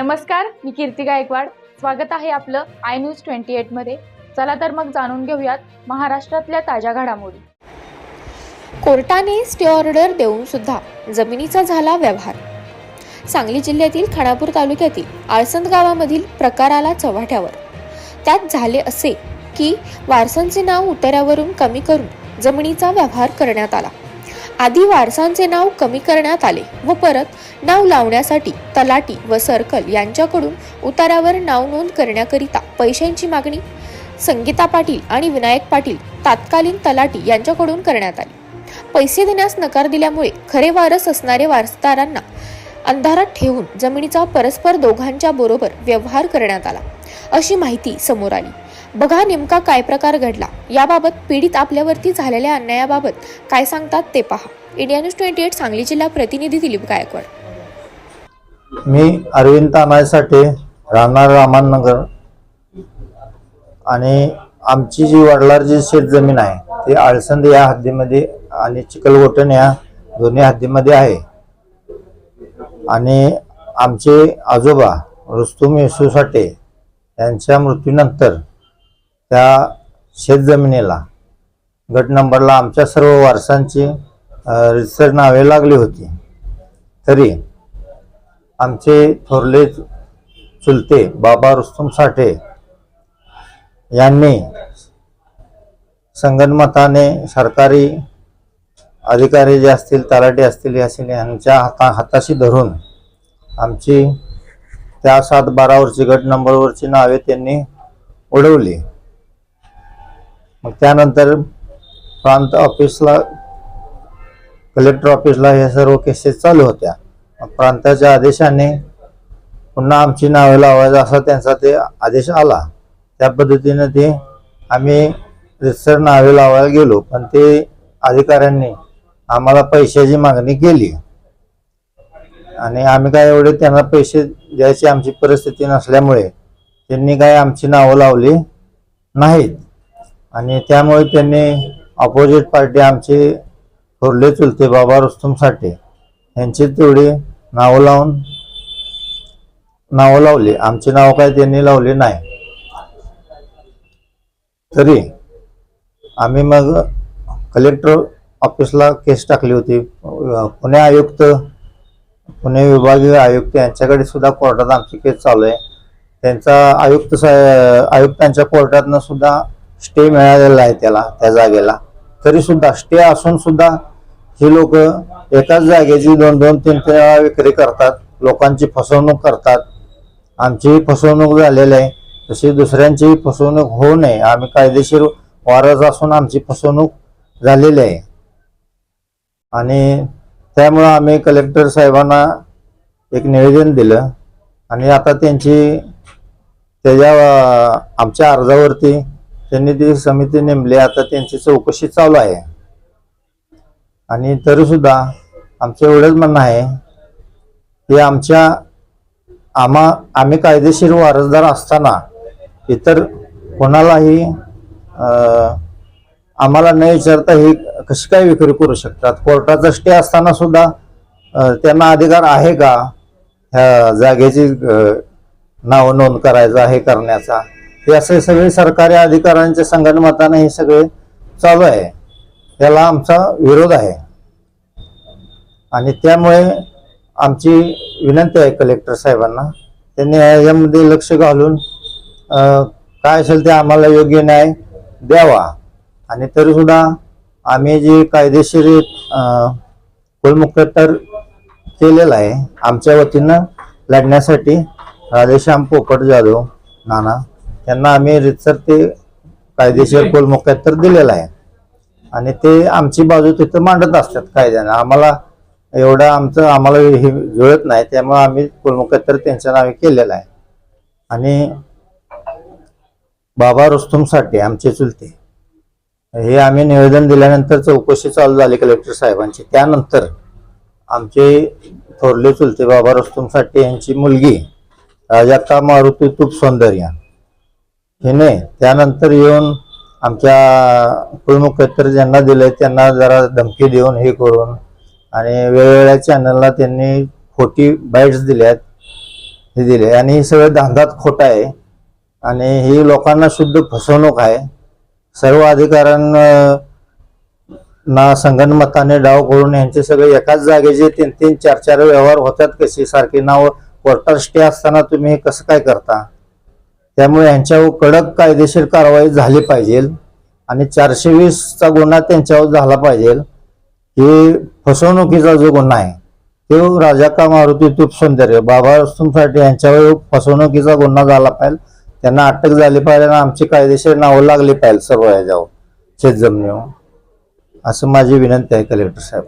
नमस्कार मी कीर्ती गायकवाड. स्वागत आहे आपलं आय न्यूज ट्वेंटी एटमध्ये चला तर मग जाणून घेऊयात महाराष्ट्रातल्या ताज्या घडामोडी. कोर्टाने स्टे ऑर्डर देऊन सुद्धा जमिनीचा झाला व्यवहार. सांगली जिल्ह्यातील खानापूर तालुक्यातील आळसंद गावामधील प्रकाराला चव्हाट्यावर. त्यात झाले असे की वारसांचे नाव उतार्यावरून कमी करून जमिनीचा व्यवहार करण्यात आला. आधी वारसांचे नाव कमी करण्यात आले व परत नाव लावण्यासाठी तलाटी व सर्कल यांच्याकडून उतारावर नाव नोंद करण्याकरिता पैशांची मागणी संगीता पाटील आणि विनायक पाटील तात्कालीन तलाटी यांच्याकडून करण्यात आली. पैसे देण्यास नकार दिल्यामुळे खरे वारस असणारे वारसदारांना अंधारात ठेवून जमिनीचा परस्पर दोघांच्या बरोबर व्यवहार करण्यात आला. अशी माहिती समोर आली. बघा नेमका काय प्रकार घडला. याबाबत पीडित आपल्यावरती झालेल्या अन्यायाबाबत काय सांगतात ते पहा. India news twenty eight Sangli जिल्हा प्रतिनिधी दिलीप गायकवाड. मी अरविंद तानायसाठी राहणार रामाननगर आणि आमची जी वडलारची शेत जमीन आहे ती आळसंद या हद्दीमध्ये आणि चिखलगोटण या दोन्ही हद्दीमध्ये आहे. आणि आमचे आजोबा रुस्तुम येसू साठे त्यांच्या मृत्यूनंतर त्या शेतजमिनीला गट नंबरला आमच्या सर्व वारसांची रितसर नावे लागली होती. तरी आमचे थोरले चुलते बाबा रुस्तुम साठे यांनी संगणमताने सरकारी अधिकारी जे असतील तलाठी असतील हे असतील यांच्या हाता हाताशी धरून आमची त्या सात बारावरची गट नंबरवरची नावे त्यांनी उडवली. मग त्यानंतर प्रांत ऑफिसला कलेक्टर ऑफिसला हे सर्व केसेस चालू होत्या. मग प्रांताच्या आदेशाने पुन्हा आमची नावे लावायचं असा त्यांचा ते आदेश आला. त्या पद्धतीनं ते आम्ही रितसर नावे लावायला गेलो. पण ते अधिकाऱ्यांनी आम्हाला पैशाची मागणी केली. आणि आम्ही काय एवढे त्यांना पैसे द्यायची आमची परिस्थिती नसल्यामुळे त्यांनी काय आमची नावं लावली नाहीत. आणि त्यामुळे त्यांनी ऑपोजिट पार्टी आमचे थोरले चुलते बाबा रुस्तुम साठे यांची तेवढी नावं लावून नावं लावली. आमची नावं काय त्यांनी लावली नाही. तरी आम्ही मग कलेक्टर ऑफिसला केस टाकली होती. पुणे आयुक्त पुणे विभागीय आयुक्त यांच्याकडे सुद्धा कोर्टात आमची केस चालू आहे. त्यांचा आयुक्त सा- आयुक्तांच्या कोर्टातनं सुद्धा स्टे मिळालेला आहे त्याला त्या जागेला. तरी सुद्धा स्टे असून सुद्धा ही लोक एकाच जागेची दोन दोन तीन तीन वेळा विक्री करतात लोकांची फसवणूक करतात. आमचीही फसवणूक झालेली आहे. तशी दुसऱ्यांचीही फसवणूक होऊ नये. आम्ही कायदेशीर वारस असून आमची फसवणूक झालेली आहे. आणि त्यामुळं आम्ही कलेक्टर साहेबांना एक निवेदन दिलं. आणि आता त्यांची त्याच्या आमच्या अर्जावरती त्यांनी ती समिती नेमली. आता त्यांची चौकशी चालू आहे. आणि तरीसुद्धा आमचं एवढंच म्हणणं आहे की आमच्या आम्हा आम्ही कायदेशीर वारसदार असताना इतर कोणालाही आम्हाला न विचारता ही कशी काय विक्री करू शकतात? कोर्टाचा स्टे असताना सुद्धा त्यांना अधिकार आहे का? ह्या जागेची नाव नोंद करायचा हे करण्याचा? हे असे सगळे सरकारी अधिकाऱ्यांच्या संगणमताने हे सगळे चालू आहे. त्याला आमचा विरोध आहे. आणि त्यामुळे आमची विनंती आहे कलेक्टर साहेबांना त्यांनी यामध्ये लक्ष घालून काय असेल ते आम्हाला योग्य न्याय द्यावा. आणि तरीसुद्धा आम्ही जे कायदेशीर अं, कुलमुखत्तर केलेलं आहे आमच्या वतीनं लढण्यासाठी राधेश्याम पोपट जाधव नाना त्यांना आम्ही रितसर ते कायदेशीर कुलमुखत्तर दिलेलं आहे. आणि ते आमची बाजू तिथं मांडत असतात कायद्यानं. आम्हाला एवढं आमचं आम्हाला हे जुळत नाही त्यामुळे आम्ही कुलमुखत्तर त्यांच्या नावे केलेलं आहे. आणि बाबा रुस्तुमसाठी आमचे चुलते. हे आम्ही निवेदन दिल्यानंतर चौकशी चालू झाली कलेक्टर साहेबांची. त्यानंतर आमचे थोरले चुलते बाबा रुस्तुमसाठी यांची मुलगी राजाक्का मारुती तूप सौंदर्य हिने त्यानंतर येऊन आमच्या कुळमुखतर ज्यांना दिले त्यांना जरा धमकी देऊन हे करून आणि वेगवेगळ्या चॅनलला त्यांनी खोटी बाईट्स दिल्यात हे दिले. आणि हे सगळं धांदात खोट आहे. आणि ही लोकांना शुद्ध फसवणूक आहे. सर्व अधिकाऱ्यांना ना संगणमताने डाव करून यांचे सगळे एकाच जागेचे तीन तीन चार चार व्यवहार होतात कसे सारखे नाव कोर्टात स्टे असताना तुम्ही हे कसं काय करता? त्यामुळे यांच्यावर कडक कायदेशीर कारवाई झाली पाहिजे आणि चारशे वीसचा गुन्हा त्यांच्यावर झाला पाहिजे. की फसवणुकीचा जो गुन्हा आहे तो राजा का मारुती तूप सौंदर्य बाबा वस्तूंसाठी यांच्यावर फसवणुकीचा गुन्हा झाला पाहिजे. त्यांना अटक झाली पाहिजे आणि आमची कायदेशीर नावं लागली पाहिजे सर्व ह्याच्यावर शेतजमिनीवर. असं माझी विनंती आहे कलेक्टर साहेब